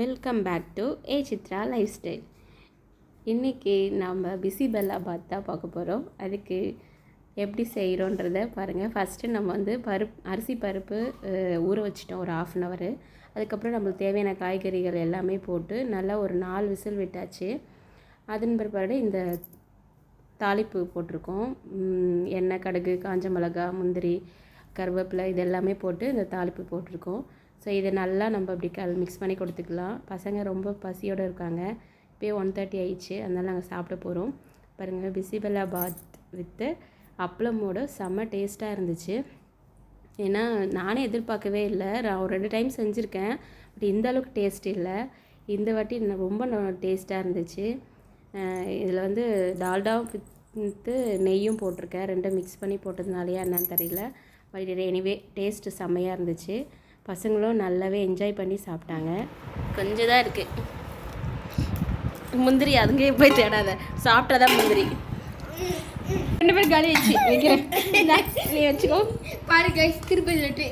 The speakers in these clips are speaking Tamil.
Welcome back to a Chitra lifestyle இன்றைக்கி நம்ம பிசி பெல்லாபாத் தான் பார்க்க போகிறோம் அதுக்கு எப்படி செய்கிறோன்றத பாருங்கள் ஃபஸ்ட்டு நம்ம வந்து பருப்பு அரிசி பருப்பு ஊற வச்சிட்டோம் ஒரு ஆஃப் அன் அவரு அதுக்கப்புறம் நம்மளுக்கு தேவையான காய்கறிகள் எல்லாமே போட்டு நல்லா ஒரு நாலு விசில் விட்டாச்சு. அதன் பிற்பாடு இந்த தாளிப்பு போட்டிருக்கோம். எண்ணெய் கடுகு காஞ்ச மிளகா முந்திரி கருவேப்பிலை இது எல்லாமே போட்டு இந்த தாளிப்பு போட்டிருக்கோம். ஸோ இதை நல்லா நம்ம அப்படி கல் மிக்ஸ் பண்ணி கொடுத்துக்கலாம். பசங்க ரொம்ப பசியோடு இருக்காங்க. இப்போயே ஒன் தேர்ட்டி ஆயிடுச்சு. அதனால் நாங்கள் சாப்பிட போகிறோம் பாருங்கள் பிசிபெல்லா பாத் வித்து அப்பளமோட செம்ம டேஸ்ட்டாக இருந்துச்சு. ஏன்னா நானே எதிர்பார்க்கவே இல்லை. நான் ஒரு ரெண்டு டைம் செஞ்சுருக்கேன். பட் இந்த அளவுக்கு டேஸ்ட் இல்லை. இந்த வாட்டி ரொம்ப டேஸ்ட்டாக இருந்துச்சு. இதில் வந்து டால்டா வித்து நெய்யும் போட்டிருக்கேன். ரெண்டும் மிக்ஸ் பண்ணி போட்டதுனாலேயே என்னன்னு தெரியல. பட் எனிவே டேஸ்ட்டு செம்மையாக இருந்துச்சு. பசங்களும் நல்லாவே என்ஜாய் பண்ணி சாப்பிட்டாங்க. கொஞ்சம் தான் இருக்குது முந்திரி அதுங்கே போய் தேடாத. சாப்பிட்டாதான் முந்திரி. ரெண்டு பேரும் காலி வச்சு வைக்கிறேன் நீ வச்சுக்கோ. பாரு கைஸ் திருப்பி சொல்லிட்டு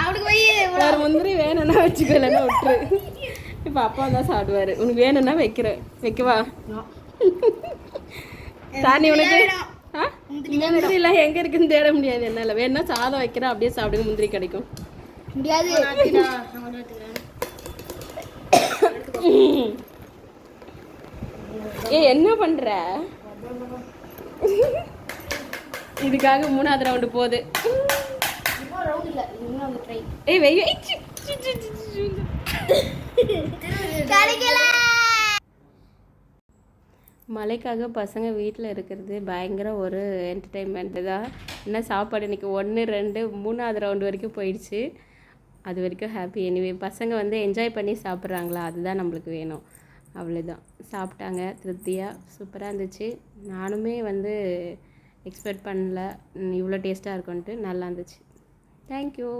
அவனுக்கு போய் ஒரு முந்திரி வேணும்னா வச்சுக்கோ இல்லைன்னா விட்டுரு. இப்போ அப்பா தான் சாப்பிடுவாரு. உனக்கு வேணும்னா வைக்கிறேன். வைக்கவா? தானி உனக்கு? முந்திரி எல்லாம் எங்க இருக்குன்னு தேட முடியாது என்னால. வேணா சாதம் வைக்கிறேன். அப்படியே சாப்பிடுங்க முந்திரி கிடைக்கும். முடியாது. ஏ என்ன பண்ற? இதுக்காக மூணாவது ரவுண்டு போகுது. ஏய் வெய் மழைக்காக பசங்க வீட்டில் இருக்கிறது பயங்கர ஒரு என்டர்டெயின்மெண்ட்டு தான். என்ன சாப்பாடு இன்றைக்கி ஒன்று ரெண்டு மூணாவது ரவுண்டு வரைக்கும் போயிடுச்சு. அது வரைக்கும் ஹாப்பி எனிவே பசங்க வந்து என்ஜாய் பண்ணி சாப்பிட்றாங்களா? அதுதான் நம்மளுக்கு வேணும். அவ்வளோதான் சாப்பிட்டாங்க திருப்தியாக சூப்பராக இருந்துச்சு. நானுமே வந்து எக்ஸ்பெக்ட் பண்ணல. இவ்வளோ டேஸ்ட்டாக இருக்கும்ன்ட்டு நல்லா இருந்துச்சு. தேங்க்யூ